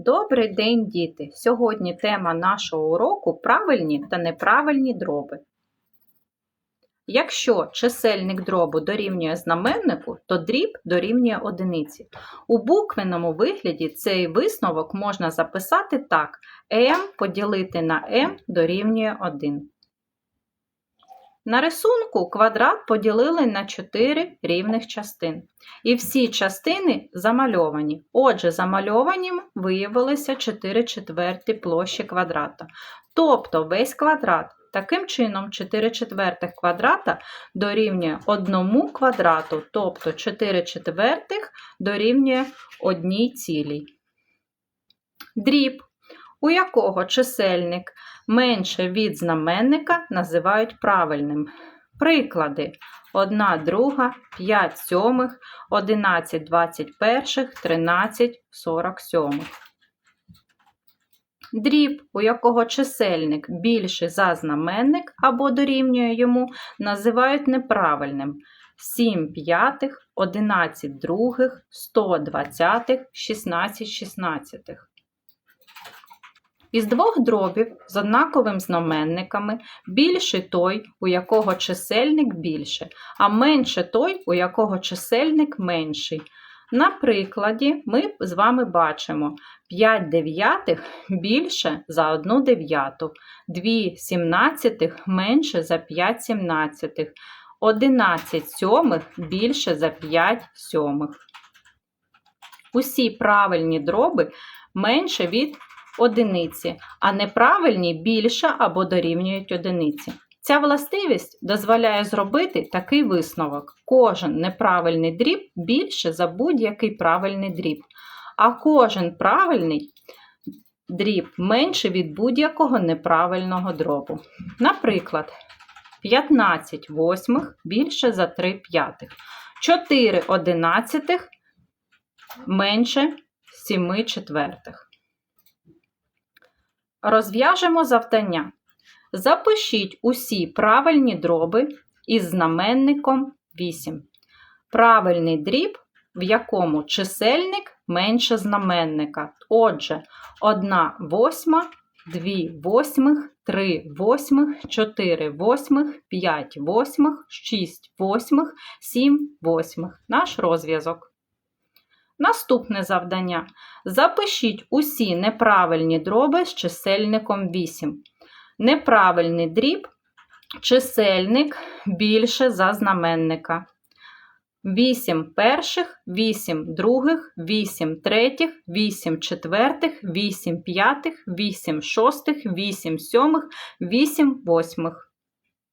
Добрий день, діти! Сьогодні тема нашого уроку правильні та неправильні дроби. Якщо чисельник дробу дорівнює знаменнику, то дріб дорівнює одиниці. У буквеному вигляді цей висновок можна записати так: m поділити на m дорівнює 1. На рисунку квадрат поділили на 4 рівних частин. І всі частини замальовані. Отже, замальованим виявилися 4 четверті площі квадрата. Тобто весь квадрат. Таким чином, 4 четвертих квадрата дорівнює 1 квадрату, тобто 4 четвертих дорівнює 1 цілій. Дріб, у якого чисельник менше від знаменника називають правильним. Приклади 1 друга, 5 сьомих, 11 21, 13 47. Дріб, у якого чисельник більший за знаменник або дорівнює йому, називають неправильним. 7 п'ятих, 11 других, 100 двадцятих, 16 шістнадцятих. Із двох дробів з однаковим знаменниками більший той, у якого чисельник більше, а менше той, у якого чисельник менший. На прикладі ми з вами бачимо 5 дев'ятих більше за 1 дев'яту, 2 сімнадцятих менше за 5 сімнадцятих, 11 сьомих більше за 5 сьомих. Усі правильні дроби менше від одиниці, а неправильні більше або дорівнюють одиниці. Ця властивість дозволяє зробити такий висновок: кожен неправильний дріб більше за будь-який правильний дріб, а кожен правильний дріб менше від будь-якого неправильного дробу. Наприклад, 15 восьмих більше за 3 п'ятих, 4 одинадцятих менше 7 четвертих. Розв'яжемо завдання. Запишіть усі правильні дроби із знаменником 8. Правильний дріб, в якому чисельник менше знаменника. Отже, 1 восьма, 2 восьмих, 3 восьмих, 4 восьмих, 5 восьмих, 6 восьмих, 7 восьмих. Наш розв'язок. Наступне завдання. Запишіть усі неправильні дроби з чисельником 8. Неправильний дріб, чисельник більше за знаменника. 8 перших, 8 других, 8 третіх, 8 четвертих, 8 п'ятих, 8 шостих, 8 сьомих, 8 восьмих.